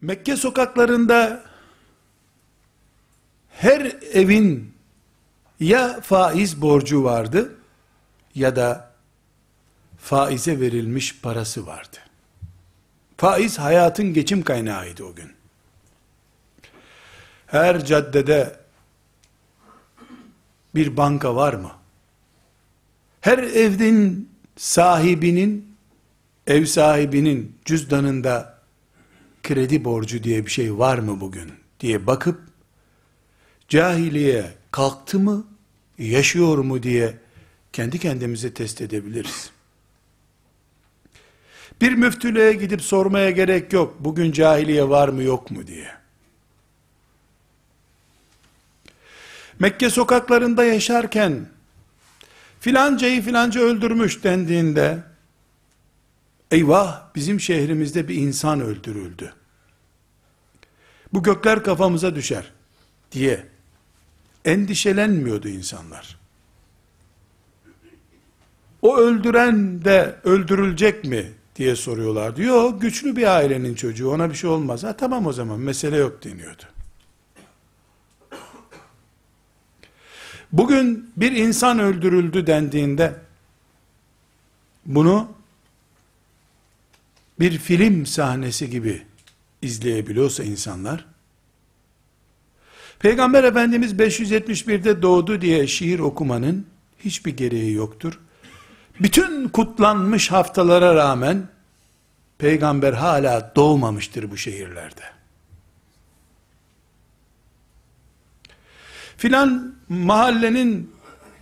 Mekke sokaklarında her evin ya faiz borcu vardı ya da faize verilmiş parası vardı. Faiz hayatın geçim kaynağıydı o gün. Her caddede bir banka var mı? Her evin sahibinin, ev sahibinin cüzdanında kredi borcu diye bir şey var mı bugün diye bakıp cahiliye kalktı mı, yaşıyor mu diye kendi kendimize test edebiliriz. Bir müftülüğe gidip sormaya gerek yok. Bugün cahiliye var mı yok mu diye. Mekke sokaklarında yaşarken filancayı filanca öldürmüş dendiğinde eyvah bizim şehrimizde bir insan öldürüldü. Bu gökler kafamıza düşer diye endişelenmiyordu insanlar. O öldüren de öldürülecek mi diye soruyorlar. Diyor güçlü bir ailenin çocuğu ona bir şey olmaz. Ha tamam o zaman mesele yok deniyordu. Bugün bir insan öldürüldü dendiğinde bunu bir film sahnesi gibi izleyebiliyorsa insanlar Peygamber Efendimiz 571'de doğdu diye şiir okumanın hiçbir gereği yoktur. Bütün kutlanmış haftalara rağmen peygamber hala doğmamıştır bu şehirlerde. Filan mahallenin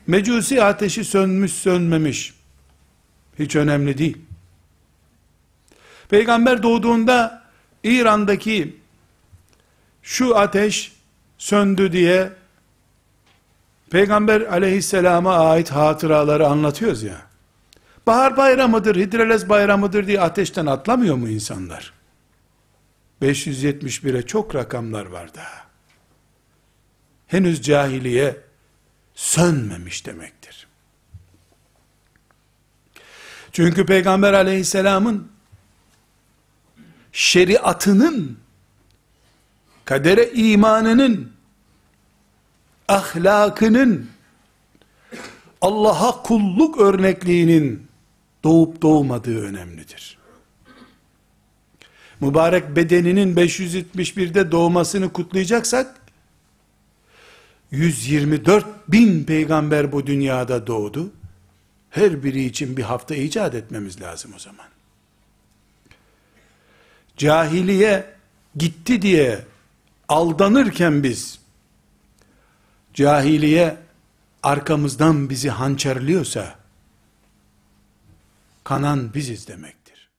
mecusi ateşi sönmüş sönmemiş hiç önemli değil. Peygamber doğduğunda İran'daki şu ateş söndü diye Peygamber aleyhisselama ait hatıraları anlatıyoruz ya. Bahar bayramıdır, Hidrellez bayramıdır diye ateşten atlamıyor mu insanlar? 571'e çok rakamlar var daha. Henüz cahiliye sönmemiş demektir. Çünkü Peygamber aleyhisselamın şeriatının kadere imanının ahlakının Allah'a kulluk örnekliğinin doğup doğmadığı önemlidir. Mübarek bedeninin 571'de doğmasını kutlayacaksak 124 bin peygamber bu dünyada doğdu. Her biri için bir hafta icat etmemiz lazım o zaman. Cahiliye gitti diye aldanırken biz cahiliye arkamızdan bizi hançerliyorsa kanan biziz demektir.